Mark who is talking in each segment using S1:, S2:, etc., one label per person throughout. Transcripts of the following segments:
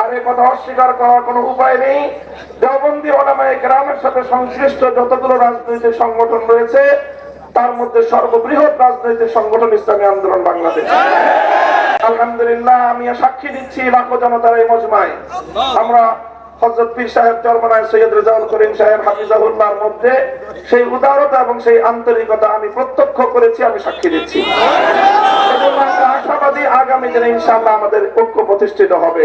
S1: আর এ কথা অস্বীকার করার কোনো উপায় নেই। দেওবন্দি ওলামায় গ্রামের সাথে সংশ্লিষ্ট যতগুলো রাজনৈতিক সংগঠন রয়েছে, তার মধ্যে সর্ববৃহৎ রাজনৈতিক সংগঠন ইসলামী আন্দোলন বাংলাদেশ। আলহামদুলিল্লাহ, আমি সাক্ষী দিচ্ছি লাখো জনতার এই মজমায়। আমরা হজরত আমি প্রত্যক্ষ করেছি, আমি সাক্ষী দিচ্ছি। আশাবাদী আগামী দিনে আমাদের ঐক্য প্রতিষ্ঠিত হবে।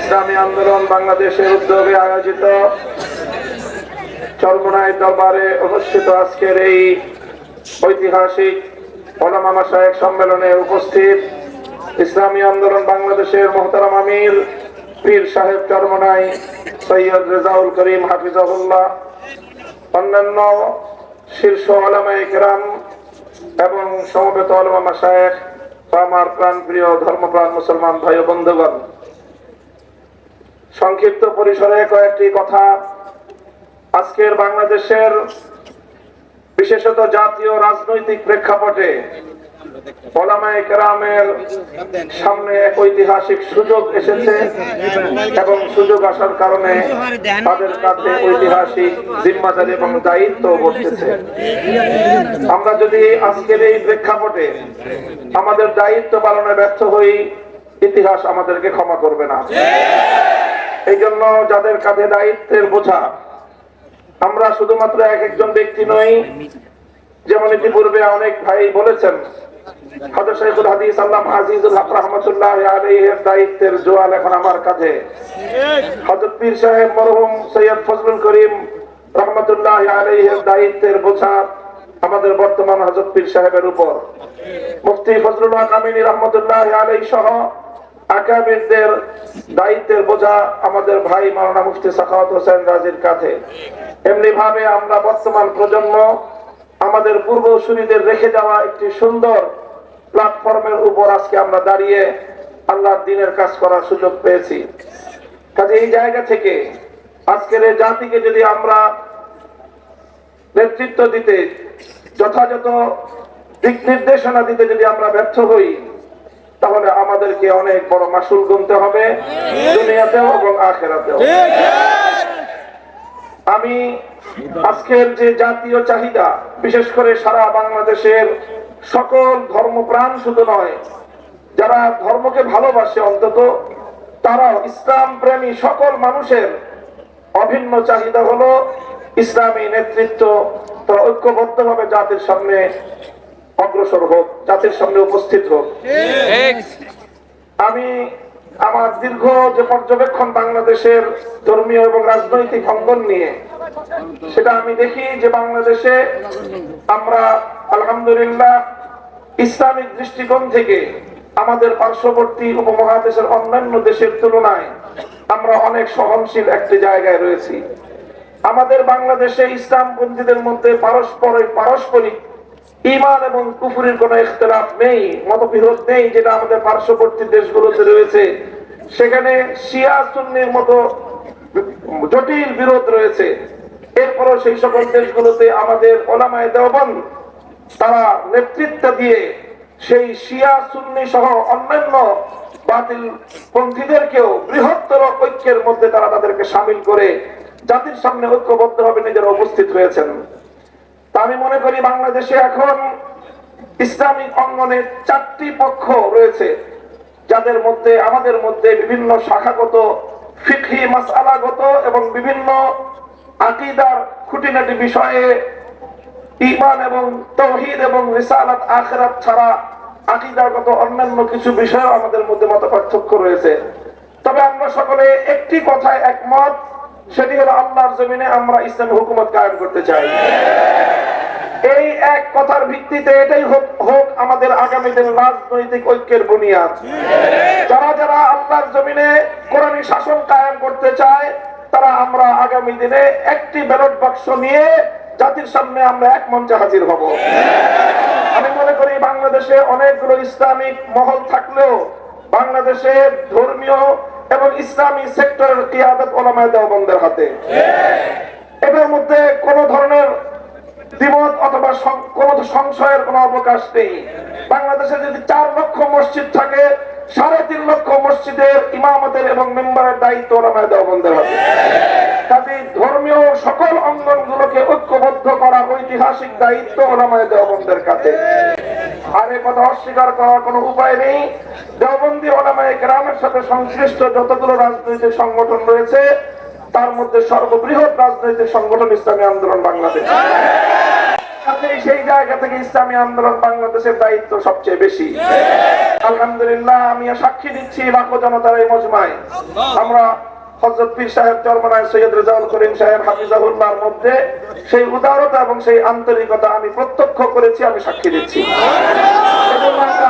S1: ইসলামী আন্দোলন বাংলাদেশের উদ্যোগে আয়োজিত চরমনায় দরবারে অনুষ্ঠিত আজকের এই ঐতিহাসিক ওলামা সম্মেলনে উপস্থিত ইসলামী আন্দোলন বাংলাদেশের মোহতারাম আমির, পীর সাহেব চরমনাই, সৈয়দ রেজাউল করিম হাফিজাহুল্লাহ, অন্যান্য শীর্ষ ওলামায়ে কেরাম এবং সমবেত ওলামা মাসায়েক আমার প্রাণ প্রিয় ধর্মপ্রাণ মুসলমান ভাই ও বন্ধুগণ। সংক্ষিপ্ত পরিসরে কয়েকটি কথা। আজকের বাংলাদেশের বিশেষত জাতীয় রাজনৈতিক প্রেক্ষাপটে আমরা যদি আজকের এই প্রেক্ষাপটে আমাদের দায়িত্ব পালনে ব্যর্থ হই, ইতিহাস আমাদেরকে ক্ষমা করবে না। এই জন্য যাদের কাঁধে দায়িত্বের বোঝা, আমরা শুধুমাত্র এক একজন ব্যক্তি নই, যেমন ইতিপূর্বে অনেক ভাই বলেছেন দায়িত্বের বোঝা আমাদের বর্তমান পীর সাহেবের উপর। মুফতি ফজলুল সহ আকাবিরদের দায়িত্বের বোঝা আমাদের ভাই মাওলানা মুফতি সাখাওয়াত হোসেন রাজির কাঁধে এমনি ভাবে আমরা বর্তমান প্রজন্ম আমাদের পূর্বসূরীদের রেখে যাওয়া একটি সুন্দর প্ল্যাটফর্মের উপর আজকে আমরা দাঁড়িয়ে আল্লাহর দিনের কাজ করার সুযোগ পেয়েছি। কাজে এই জায়গা থেকে আজকের এই জাতিকে যদি আমরা নেতৃত্ব দিতে যথাযথ দিক নির্দেশনা দিতে যদি আমরা ব্যর্থ হই তাহলে আমাদেরকে অনেক বড় মাসুল গুনতে হবে দুনিয়াতেও এবং আখেরাতেও। আমি আজকের যে জাতীয় চাহিদা বিশেষ করে সারা বাংলাদেশের সকল ধর্মপ্রাণ শুধু নয় যারা ধর্মকে ভালোবাসে অন্তত তারাও ইসলাম প্রেমী সকল মানুষের অভিন্ন চাহিদা হলো ইসলামী নেতৃত্ব তারা ঐক্যবদ্ধভাবে জাতির সামনে অগ্রসর হোক জাতির সামনে উপস্থিত হোক। আমি আমার দীর্ঘ যে পর্যবেক্ষণ বাংলাদেশের ধর্মীয় এবং রাজনৈতিক অঙ্গন নিয়ে, সেটা আমি দেখি যে বাংলাদেশে আমরা আলহামদুলিল্লাহ ইসলামিক দৃষ্টিকোণ থেকে আমাদের পার্শ্ববর্তী উপমহাদেশের অন্যান্য দেশের তুলনায় আমরা অনেক সহনশীল একটি জায়গায় রয়েছি। আমাদের বাংলাদেশে ইসলাম ইসলামপন্থীদের মধ্যে পারস্পরিক পারস্পরিক ইমান এবং কুফুরির কোন ইখতলাফ নেই, মতবিরোধ নেই, যেটা আমাদের পার্শ্ববর্তী দেশগুলোতে রয়েছে। সেখানে শিয়া, সুন্নির মতো জটিল বিরোধ রয়েছে। এরপরও সেই সকল দেশগুলোতে আমাদের ওলামায় দেওবন্দ, তারা নেতৃত্ব দিয়ে সেই শিয়া, সুন্নি সহ অন্যান্য বাতিল পন্থীদেরকেও বৃহত্তর ঐক্যের মধ্যে তারা তাদেরকে সামিল করে জাতির সামনে ঐক্যবদ্ধভাবে নিজেরা উপস্থিত হয়েছেন। আমি মনে করি বাংলাদেশে এখন ইসলামিক অঙ্গনে চারটি পক্ষ রয়েছে, যাদের মধ্যে, আমাদের মধ্যে বিভিন্ন শাখাগত, ফিকহি মাসালাগত এবং বিভিন্ন আকিদার খুঁটিনাটি বিষয়ে ইমান এবং তৌহিদ এবং রিসালাত আখেরাত ছাড়া আকিদাগত অন্যান্য কিছু বিষয় আমাদের মধ্যে মত পার্থক্য রয়েছে। তবে আমরা সকলে একটি কথায় একমত, সেটি হলো আল্লাহর জমিনে আমরা ইসলামী হুকুমত কায়েম করতে চাই। এই এক কথার ভিত্তিতে এটাই হোক হোক আমাদের আগামী দিন রাজনৈতিক ঐক্যের বুনিয়াদ। যারা যারা আল্লাহর জমিনে কোরআনী শাসন কায়েম করতে চায়, তারা আমরা আগামী দিনে একটি ব্যালট বাক্স নিয়ে জাতির সামনে আমরা এক মঞ্চে হাজির হব। আমি মনে করি বাংলাদেশে অনেকগুলো ইসলামিক মহল থাকলেও বাংলাদেশে ধর্মীয় এবং ইসলামী সেক্টরের কিয়াদত ওলামায় দেওবন্দের হাতে। এটার মধ্যে কোন ধরনের দ্বিমত অথবা কোন সংশয়ের কোনো অবকাশ নেই। বাংলাদেশে যদি চার লক্ষ মসজিদ থাকে, সাড়ে তিন লক্ষ মসজিদের ইমামতের এবং মেম্বারের দায়িত্ব ওলামায় দেওবন্দের হবে কাজে ধর্মীয় সকল ঐক্যবদ্ধ করা ঐতিহাসিক দায়িত্ব দেওবন্দের কাছে। আর এ কথা অস্বীকার করার কোনো উপায় নেই। দেওবন্দি ওলামায় গ্রামের সাথে সংশ্লিষ্ট যতগুলো রাজনৈতিক সংগঠন রয়েছে তার মধ্যে সর্ববৃহৎ রাজনৈতিক সংগঠন ইসলামী আন্দোলন বাংলাদেশ। সেই জায়গা থেকে ইসলামী আন্দোলন বাংলাদেশের দায়িত্ব সবচেয়ে বেশি। আলহামদুলিল্লাহ আমি সাক্ষী দিচ্ছি লাখো জনতার এই মজমায়। আমরা মধ্যে সেই উদারতা এবং সেই আন্তরিকতা আমি প্রত্যক্ষ করেছি, আমি সাক্ষী দিচ্ছি।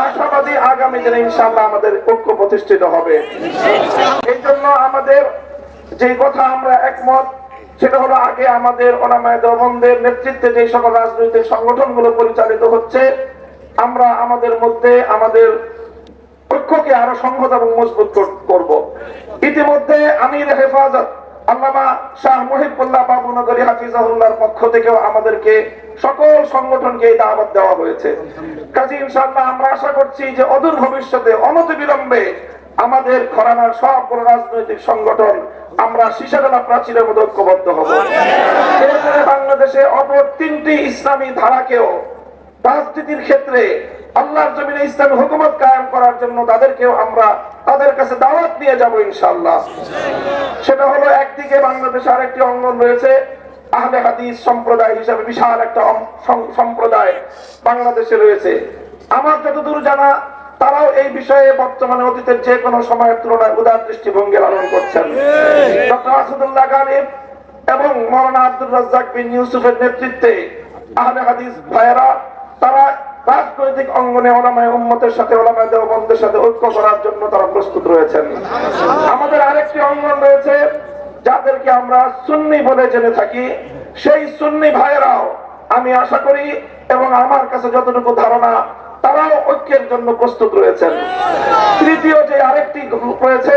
S1: আশাবাদী আগামী দিনে ইনশাআল্লাহ আমাদের ঐক্য প্রতিষ্ঠিত হবে। এই জন্য আমাদের যে কথা আমরা একমত, সেটা হলো আগে আমাদের ওলামায় দেওবন্দের নেতৃত্বে যে সকল রাজনৈতিক সংগঠনগুলো পরিচালিত হচ্ছে, আমরা আমাদের মধ্যে আমাদের ঐক্যকে আরও সংহত এবং মজবুত করব। ইতিমধ্যে আমির হেফাজত আল্লামা শাহ মহিবুল্লাহ বাবুনগরী হাফিজাহুল্লাহর পক্ষ থেকেও আমাদেরকে সকল সংগঠনকে এই দাওয়াত দেওয়া হয়েছে। কাজী আমরা আশা করছি যে অদূর ভবিষ্যতে অনতি বিলম্বে আমাদের ঘরানার সবগুলো রাজনৈতিক সংগঠন আমরা শিশাডালা প্রাচীরের মতো ঐক্যবদ্ধ হব। এরপরে বাংলাদেশে অপর তিনটি ইসলামী ধারাকেও রাজনীতির ক্ষেত্রে আল্লাহর জমিনে ইসলামী হুকুমত কায়েম করার জন্য তাদেরকেও আমরা তাদের কাছে দাওয়াত নিয়ে যাব ইনশাআল্লাহ। সেটা হলো একদিকে বাংলাদেশে আরেকটি অঙ্গন রয়েছে, আহলে হাদিস সম্প্রদায় হিসাবে বিশাল একটা সম্প্রদায় বাংলাদেশে রয়েছে। আমার যতদূর জানা তারাও এই বিষয়ে বর্তমানে অতীতের যে কোনো সময়ের তুলনায় উদার দৃষ্টিভঙ্গি লালন করছেন। ডক্টর আসাদুল্লাহ গালিব এবং মৌলানা আব্দুল রাজ্জাক বিন ইউসুফের নেতৃত্বে আহলে হাদিস ভাইয়েরা তারা রাজনৈতিক অঙ্গনে ওলামায় উম্মতের সাথে ওলামায় দেওবন্দের সাথে ঐক্য করার জন্য তারা প্রস্তুত রয়েছেন। আমাদের আরেকটি অঙ্গন রয়েছে যাদেরকে আমরা সুন্নি বলে জেনে থাকি। সেই সুন্নি ভাইয়েরাও আমি আশা করি এবং আমার কাছে যতটুকু ধারণা তারাও ঐক্যের জন্য প্রস্তুত রয়েছেন। তৃতীয় যে আরেকটি রয়েছে,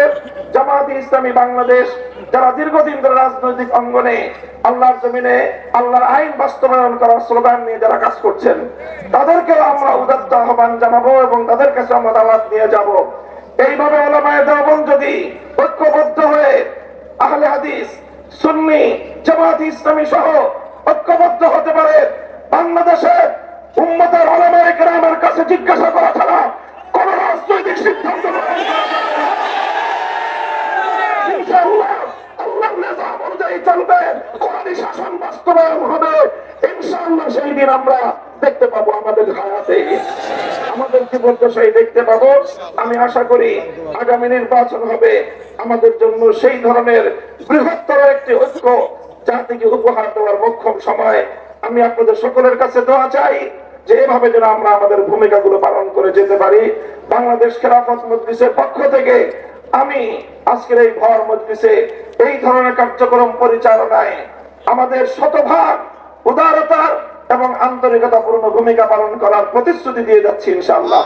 S1: জামায়াতে ইসলামী বাংলাদেশ, যারা দীর্ঘদিন ধরে রাজনৈতিক অঙ্গনে আল্লাহর জমিনে, আল্লাহর আইন বাস্তবায়ন করার স্লোগান নিয়ে যারা কাজ করছেন তাদেরকেও আমরা উদাত্ত আহ্বান জানাব এবং তাদের কাছে আমরা দাওয়াত নিয়ে যাব। এইভাবে ওলামায়ে দেওবন যদি ঐক্যবদ্ধ হয়ে আহলে হাদিস, সুন্নি জামাত ইসলামী সহ ঐক্যবদ্ধ হতে পারে বাংলাদেশে ওলামায়ে কেরামের কাছে জিজ্ঞাসা করা ছাড়া কোন রাজনৈতিক সিদ্ধান্ত ইনশাআল্লাহ সেই দেখতে পাবো আমাদের আমাদের আমি আশা করি আগামী নির্বাচন হবে। আমাদের জন্য সেই ধরনের বৃহত্তর একটি ঐক্য জাতিকে উপহার দেওয়ার মক্ষম সময়। আমি আপনাদের সকলের কাছে দোয়া চাই। যে এভাবে যেন আমরা আমাদের ভূমিকাগুলো পালন করে যেতে পারি, বাংলাদেশ খেলাফত মজলিসের পক্ষ থেকে আমি আজকের এই ভর মজলিসে এই ধরনের কার্যক্রম পরিচালনায় আমাদের শতভাগ উদারতার এবং আন্তরিকতা পূর্ণ ভূমিকা পালন করার প্রতিশ্রুতি দিয়ে যাচ্ছি ইনশাআল্লাহ।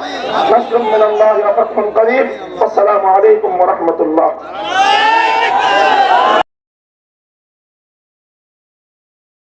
S1: আসসালামু আলাইকুম ওয়া রাহমাতুল্লাহ।